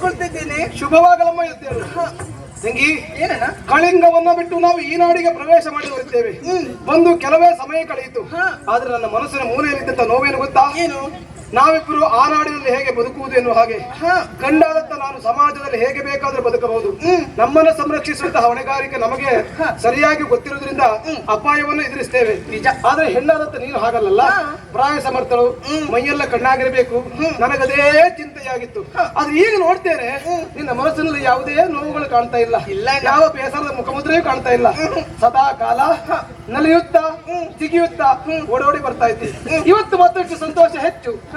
ಕೇಳಿಕೊಳ್ತಿದ್ದೇನೆ ಶುಭವಾಗಲಮ್ಮ ಹೇಳ್ತೇವೆ ತಂಗಿ ಏನಣ್ಣ? ಕಳಿಂಗವನ್ನ ಬಿಟ್ಟು ನಾವು ಈ ನಾಡಿಗೆ ಪ್ರವೇಶ ಮಾಡಿ ಬರುತ್ತೇವೆ. ಬಂದು ಕೆಲವೇ ಸಮಯ ಕಳೆಯಿತು. ಆದ್ರೆ ನನ್ನ ಮನಸ್ಸಿನ ಮೂಲೆಯಲ್ಲಿದ್ದಂತ ನೋವೇನು ಗೊತ್ತಾ? ಏನು? ನಾವಿಬ್ಬರು ಆ ನಾಡಿನಲ್ಲಿ ಹೇಗೆ ಬದುಕುವುದು ಎನ್ನುವ ಹಾಗೆ ಕಂಡಾದಂತ ನಾನು ಸಮಾಜದಲ್ಲಿ ಹೇಗೆ ಬೇಕಾದ್ರೂ ಬದುಕಬಹುದು. ನಮ್ಮನ್ನ ಸಂರಕ್ಷಿಸುವಂತಹ ಹೊಣೆಗಾರಿಕೆ ನಮಗೆ ಸರಿಯಾಗಿ ಗೊತ್ತಿರುವುದರಿಂದ ಅಪಾಯವನ್ನು ಎದುರಿಸ್ತೇವೆ. ನಿಜ. ಆದ್ರೆ ಹೆಣ್ಣಾದಂತ ನೀನು ಹಾಗಲ್ಲ ಪ್ರಾಯ ಸಮರ್ಥಳು ಮೈಯೆಲ್ಲ ಕಣ್ಣಾಗಿರಬೇಕು. ನನಗದೇ ಚಿಂತೆಯಾಗಿತ್ತು. ಆದ್ರೆ ಈಗ ನೋಡ್ತೇನೆ ನಿನ್ನ ಮನಸ್ಸಿನಲ್ಲಿ ಯಾವುದೇ ನೋವುಗಳು ಕಾಣ್ತಾ ಇಲ್ಲ. ಇಲ್ಲ. ಯಾವ ಬೇಸರದ ಮುಖಮುದ್ರೆಯೂ ಕಾಣ್ತಾ ಇಲ್ಲ. ಸದಾ ಕಾಲ ನಲಿಯುತ್ತಾ ಜಿಗಿಯುತ್ತಾ ಓಡೋಡಿ ಬರ್ತಾ ಇದ್ದಿ. ಇವತ್ತು ಮತ್ತಷ್ಟು ಸಂತೋಷ ಹೆಚ್ಚು.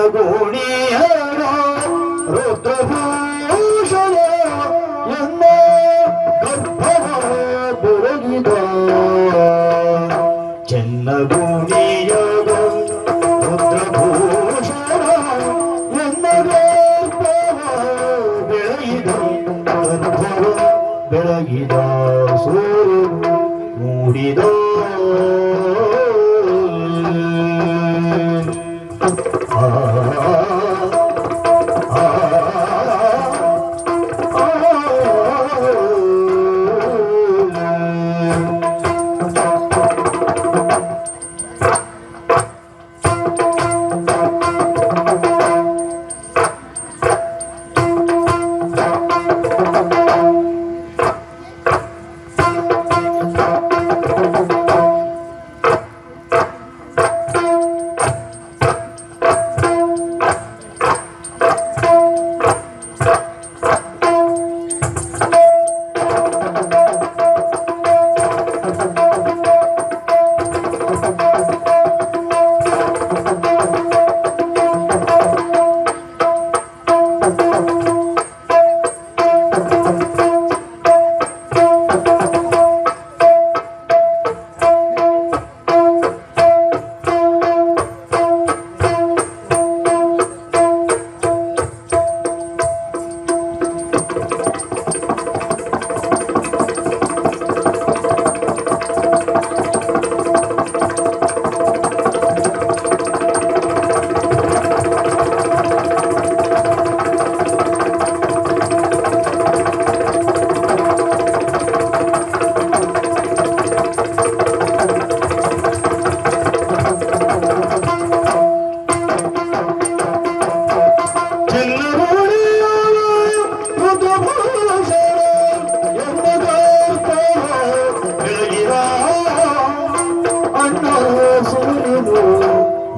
ಚಿನ್ನಗೋಣಿಯರ ರುದ್ರಭೂಷಣ ಎನ್ನ ಗರ್ಭವ ಬೆಳಗಿದ ಸೂರ್ಯ ಮೂಡಿದ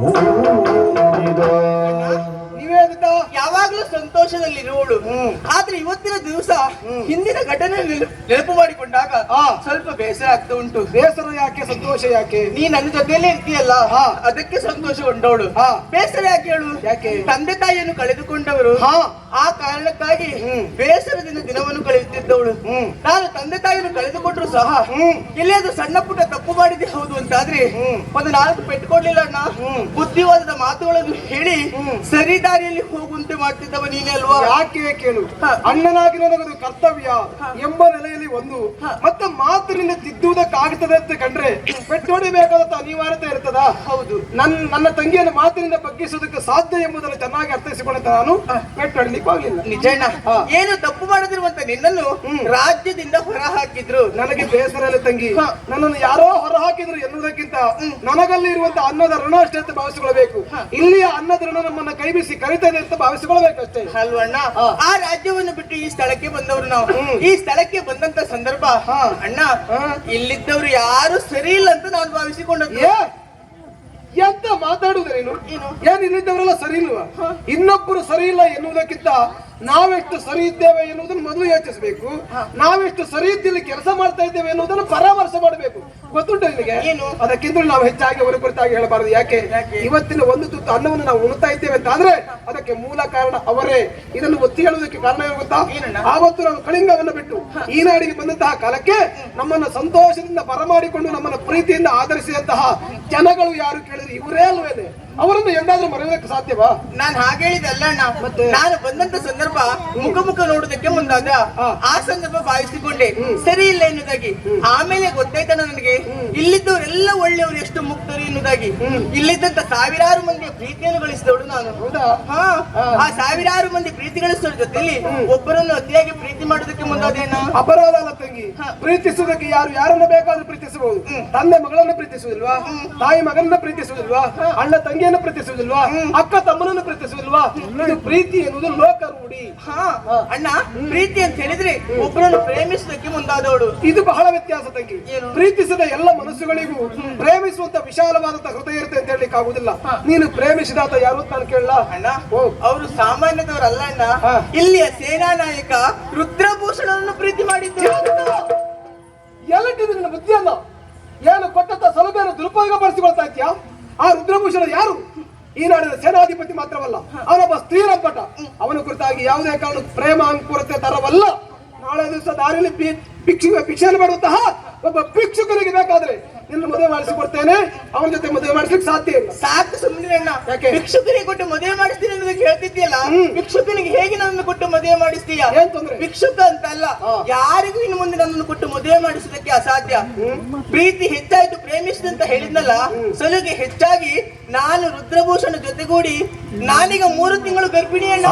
Música ಸಂತೋಷದಲ್ಲಿರುವಳು. ಆದ್ರೆ ಇವತ್ತಿನ ದಿವಸ ಹಿಂದಿನ ಘಟನೆ ನೆನ- ನೆನಪು ಮಾಡಿಕೊಂಡಾಗ. ಸ್ವಲ್ಪ ಬೇಸರ ಆಗ್ತಾ ಉಂಟು ಬೇಸರ ಯಾಕೆ ಸಂತೋಷ ಯಾಕೆ ನೀ ನನ್ನ ಜೊತೆಯಲ್ಲೇ ಇರ್ತೀಯಲ್ಲ ಹಾ. ಅದಕ್ಕೆ ಸಂತೋಷಗೊಂಡವಳು ಹಾ. ಬೇಸರ ಯಾಕೆ ಹೇಳು ಯಾಕೆ? ತಂದೆ ತಾಯಿಯನ್ನು ಕಳೆದುಕೊಂಡವರು ಹಾ. ಆ ಕಾರಣಕ್ಕಾಗಿ ಹ್ಮ್. ಬೇಸರದಿಂದ ದಿನವನ್ನು ಕಳೆಯುತ್ತಿದ್ದವಳು ಹ್ಮ್. ನಾನು ತಂದೆ ತಾಯಿಯನ್ನು ಕಳೆದುಕೊಂಡ್ರು ಸಹ ಇಲ್ಲಿ ಅದು ಸಣ್ಣ ಪುಟ್ಟ ತಪ್ಪು ಮಾಡಿದೆ ಹೌದು ಅಂತಾದ್ರೆ ಆದ್ರೆ ಒಂದು ನಾಲ್ಕು ಪೆಟ್ಟುಕೊಳ್ಳಿಲ್ಲ ಅಣ್ಣ ಹ್ಮ್. ಬುದ್ಧಿವಾದದ ಮಾತುಗಳನ್ನು ಹೇಳಿ ಸರಿದಾರಿಯಲ್ಲಿ ಸರಿ ದಾರಿಯಲ್ಲಿ ಹೋಗುವಂತೆ ಮಾಡ್ತಿದ್ದವ ನೀನೇ ಅಲ್ವಾ? ಯಾಕೆ ಕೇಳು? ಅಣ್ಣನಾಗಿರೋದು ಅಣ್ಣನಾಗಿ ನನಗದು ಕರ್ತವ್ಯ ಎಂಬ ನೆಲೆಯಲ್ಲಿ ಒಂದು ಮತ್ತೆ ಮಾತಿನಿಂದ ತಿದ್ದುವುದಕ್ಕಾಗುತ್ತದೆ ಅಂತ ಕಂಡ್ರೆ ಪೆಟ್ಟೊಡಿಬೇಕಾದಂತ ಅನಿವಾರ್ಯತೆ ಇರ್ತದ? ಹೌದು. ನನ್ ನನ್ನ ತಂಗಿಯನ್ನು ಮಾತಿನಿಂದ ಬಗ್ಗಿಸುವುದಕ್ಕೆ ಸಾಧ್ಯ ಎಂಬುದನ್ನು ಚೆನ್ನಾಗಿ ಅರ್ಥೈಸಿಕೊಂಡ ನಾನು ಪೆಟ್ಟೊಡಿಲಿಕ್ಕೆ ಆಗಲಿಲ್ಲ ನಿಜಣ್ಣ ಏನು ತಪ್ಪು ಮಾಡದಿರುವಂತ ನಿನ್ನನ್ನು ರಾಜ್ಯದಿಂದ ಹೊರ ಹಾಕಿದ್ರು. ನನಗೆ ಬೇಸರ ಇಲ್ಲ ತಂಗಿ ನನ್ನನ್ನು ಯಾರೋ ಹೊರ ಹಾಕಿದ್ರು ಎನ್ನುವುದಕ್ಕಿಂತ ನನಗಲ್ಲಿ ಇರುವಂತ ಅನ್ನದ ಋಣ ಅಷ್ಟೇ ಅಂತ ಭಾವಿಸಿಕೊಳ್ಳಬೇಕು. ಇಲ್ಲಿಯ ಅನ್ನದ ಋಣ ನಮ್ಮನ್ನ ಕೈ ಬಿಸಿ ಕರಿತದೆ ಅಂತ ಭಾವಿಸಿಕೊಳ್ಳಬೇಕಷ್ಟೇ. ಅಲ್ವಣ್ಣ? ಹಾ. ಆ ರಾಜ್ಯವನ್ನು ಬಿಟ್ಟು ಈ ಸ್ಥಳಕ್ಕೆ ಬಂದವರು ನಾವು. ಈ ಸ್ಥಳಕ್ಕೆ ಬಂದಂತ ಸಂದರ್ಭ ಹಾ. ಅಣ್ಣ ಇಲ್ಲಿದ್ದವ್ರು ಯಾರು ಸರಿ ಇಲ್ಲ ಅಂತ ನಾನು ಭಾವಿಸಿಕೊಂಡದ್ದು. ಏ ಎಂತ ಮಾತಾಡುದೇನು? ಏನ್? ಇಲ್ಲಿದ್ದವರೆಲ್ಲ ಸರಿ ಇಲ್ವಾ? ಇನ್ನೊಬ್ಬರು ಸರಿ ಇಲ್ಲ ಎನ್ನುವುದಕ್ಕಿಂತ ನಾವೆಷ್ಟು ಸರಿ ಇದ್ದೇವೆ ಎನ್ನುವುದನ್ನು ಮೊದಲು ಯೋಚಿಸಬೇಕು. ನಾವೆಷ್ಟು ಸರಿ ಇದ್ದಿಲ್ಲ ಕೆಲಸ ಮಾಡ್ತಾ ಇದ್ದೇವೆ ಎನ್ನುವುದನ್ನು ಪರಾಮರ್ಶೆ ಮಾಡಬೇಕು. ಗೊತ್ತುಂಟು ನಿಮಗೆ ಏನು? ಅದಕ್ಕಿಂತಲೂ ನಾವು ಹೆಚ್ಚಾಗಿ ಅವರ ಕುರಿತಾಗಿ ಹೇಳಬಾರದು. ಯಾಕೆ? ಇವತ್ತಿನ ಒಂದು ತುತ್ತು ಅನ್ನವನ್ನು ನಾವು ಉಣ್ತಾ ಇದ್ದೇವೆ ಅಂತ ಆದ್ರೆ ಅದಕ್ಕೆ ಮೂಲ ಕಾರಣ ಅವರೇ. ಇದನ್ನು ಒತ್ತಿ ಹೇಳುವುದಕ್ಕೆ ಕಾರಣ ಏನು ಗೊತ್ತಾ? ಆವತ್ತು ನಾವು ಕಳಿಂಗವನ್ನು ಬಿಟ್ಟು ಈ ನಾಡಿಗೆ ಬಂದಂತಹ ಕಾಲಕ್ಕೆ ನಮ್ಮನ್ನ ಸಂತೋಷದಿಂದ ಬರಮಾಡಿಕೊಂಡು ನಮ್ಮನ್ನ ಪ್ರೀತಿಯಿಂದ ಆಧರಿಸಿದಂತಹ ಜನಗಳು ಯಾರು ಕೇಳಿದ್ರು ಇವರೇ ಅಲ್ವೇನೆ. ಅವರನ್ನು ಎಂದಾದ್ರೂ ಮರೆಯೋದಕ್ಕೆ ಸಾಧ್ಯವಾ? ನಾನು ಹಾಗೆ ಹೇಳಿದಲ್ಲ ನಾನು ಬಂದಂತ ಸಂದರ್ಭ ಮುಖ ಮುಖ ನೋಡುದಕ್ಕೆ ಮುಂದಾದ ಹಾ. ಆ ಸಂದರ್ಭ ಭಾವಿಸಿಕೊಂಡೆ. ಸರಿ ಇಲ್ಲ ಎನ್ನುವುದಾಗಿ. ಆಮೇಲೆ ಗೊತ್ತಾಯ್ತಣ್ಣ ನನಗೆ? ಇಲ್ಲಿದ್ದವರೆಲ್ಲ ಒಳ್ಳೆಯವರು ಎಷ್ಟು ಮುಕ್ತರು ಎನ್ನುವುದಾಗಿ. ಇಲ್ಲಿದ್ದಂತ ಸಾವಿರಾರು ಮಂದಿಯ ಪ್ರೀತಿಯನ್ನು ಗಳಿಸಿದವಳು ನಾನು. ಹಾ. ಆ ಸಾವಿರಾರು ಮಂದಿ ಪ್ರೀತಿ ಗಳಿಸಿದವ್ರ ಜೊತೆಲಿ ಒಬ್ಬರನ್ನು ಅತಿಯಾಗಿ ಪ್ರೀತಿ ಮಾಡೋದಕ್ಕೆ ಮುಂದಾದೇನ ಅಪರಾಧ ಪ್ರೀತಿಸುವುದಕ್ಕೆ ಯಾರು ಯಾರನ್ನ ಬೇಕಾದ್ರೂ ಪ್ರೀತಿಸಬಹುದು. ತಂದೆ ಮಗಳನ್ನ ಪ್ರೀತಿಸುವುದಿಲ್ವಾ? ತಾಯಿ ಮಗನನ್ನ ಪ್ರೀತಿಸುವುದಿಲ್ವಾ? ಅಣ್ಣ ತಂಗಿಯನ್ನ ಪ್ರೀತಿಸುವುದಿಲ್ವಾ? ಅಕ್ಕ ತಮ್ಮನನ್ನು ಪ್ರೀತಿಸುವುದಿಲ್ವಾ? ಇದು ಪ್ರೀತಿ ಎನ್ನುವುದು ಲೋಕ ರೂಢಿ. ಅಣ್ಣ ಪ್ರೀತಿ ಅಂತ ಹೇಳಿದ್ರೆ ಒಬ್ಬರನ್ನು ಪ್ರೇಮಿಸುವುದಕ್ಕೆ ಮುಂದಾದವಳು. ಇದು ಬಹಳ ವ್ಯತ್ಯಾಸ ತಂಗಿ. ಪ್ರೀತಿಸಿದ ಎಲ್ಲ ಮನಸ್ಸುಗಳಿಗೂ ಪ್ರೇಮಿಸುವಂತ ವಿಶಾಲವಾದಂತ ಹೃದಯ ಇರುತ್ತೆ ಅಂತ ಹೇಳಲಿಕ್ಕೆ ಆಗುದಿಲ್ಲ ನೀನು ಪ್ರೇಮಿಸಿದಾತ ಯಾರು ನಾನು ಕೇಳಲ್ಲ ಅಣ್ಣ. ಅವರು ಸಾಮಾನ್ಯದವರಲ್ಲ ಅಣ್ಣ. ಇಲ್ಲಿಯ ಸೇನಾ ನಾಯಕ ರುದ್ರಭೂಷಣನನ್ನು ಪ್ರೀತಿ ಮಾಡಿದ್ದು ಎಲ್ಲಿಟ್ಟಿದೆ ನಿನ್ನ ಬುದ್ಧಿಯನ್ನು ಏನು ಕೊಟ್ಟಂತ ಸೌಲಭ್ಯವನ್ನು ದುರುಪಯೋಗ ಪಡಿಸಿಕೊಳ್ತಾ ಇದ್ಯಾ ಆ ರುದ್ರಭೂಷಣ ಯಾರು? ಈ ನಾಡಿನ ಸೇನಾಧಿಪತಿ ಮಾತ್ರವಲ್ಲ, ಅವನೊಬ್ಬ ಸ್ತ್ರೀರಂಪಟ ಅವನ ಕುರಿತಾಗಿ ಯಾವುದೇ ಕಾರಣಕ್ಕೂ ಪ್ರೇಮ ಅಂಕುರತೆ ತರವಲ್ಲ. ನಾಳೆ ದಿವಸ ದಾರಿಯಲ್ಲಿ ಭಿಕ್ಷು ಭಿಕ್ಷೆಯನ್ನು ಮಾಡುವಂತಹ ಒಬ್ಬ ಭಿಕ್ಷುಕನಿಗೆ ಬೇಕಾದ್ರೆ ನಿನ್ನ ಮದುವೆ ಮಾಡಿಸಿಕೊಡ್ತೇನೆ. ಅವನ ಜೊತೆ ಮದುವೆ ಮಾಡಿಸ್ಲಿಕ್ಕೆ ಸಾಧ್ಯ ಇಲ್ಲ. ಸಾಕು ಸುಮ್ಮನೆ ಅಣ್ಣ. ಯಾಕೆ? ಭಿಕ್ಷುಕನಿಗೆ ಕೊಟ್ಟು ಮದುವೆ ಮಾಡಿಸ್ತೀನಿ ಅಂತ ಹೇಳ್ತಿದ್ಯಲ್ಲ ಭಿಕ್ಷುಕನಿಗೆ ಹೇಗೆ ನನ್ನನ್ನು ಕೊಟ್ಟು ಮದುವೆ ಮಾಡಿಸ್ತೀಯ? ಏನ್ ತೊಂದ್ರೆ? ಭಿಕ್ಷುಕ ಅಂತ ಅಲ್ಲ ಯಾರಿಗೂ ಇನ್ನು ಮುಂದೆ ನನ್ನನ್ನು ಕೊಟ್ಟು ಮದುವೆ ಮಾಡಿಸೋದಕ್ಕೆ ಅಸಾಧ್ಯ. ಪ್ರೀತಿ ಹೆಚ್ಚಾಯ್ತು ಪ್ರೇಮಿಸಿದಂತ ಹೇಳಿದ್ನಲ್ಲ? ಸಲುಗೆ ಹೆಚ್ಚಾಗಿ ನಾನು ರುದ್ರಭೂಷಣ ಜೊತೆಗೂಡಿ ನಾನೀಗ ಮೂರು ತಿಂಗಳು ಗರ್ಭಿಣಿ ಅಣ್ಣ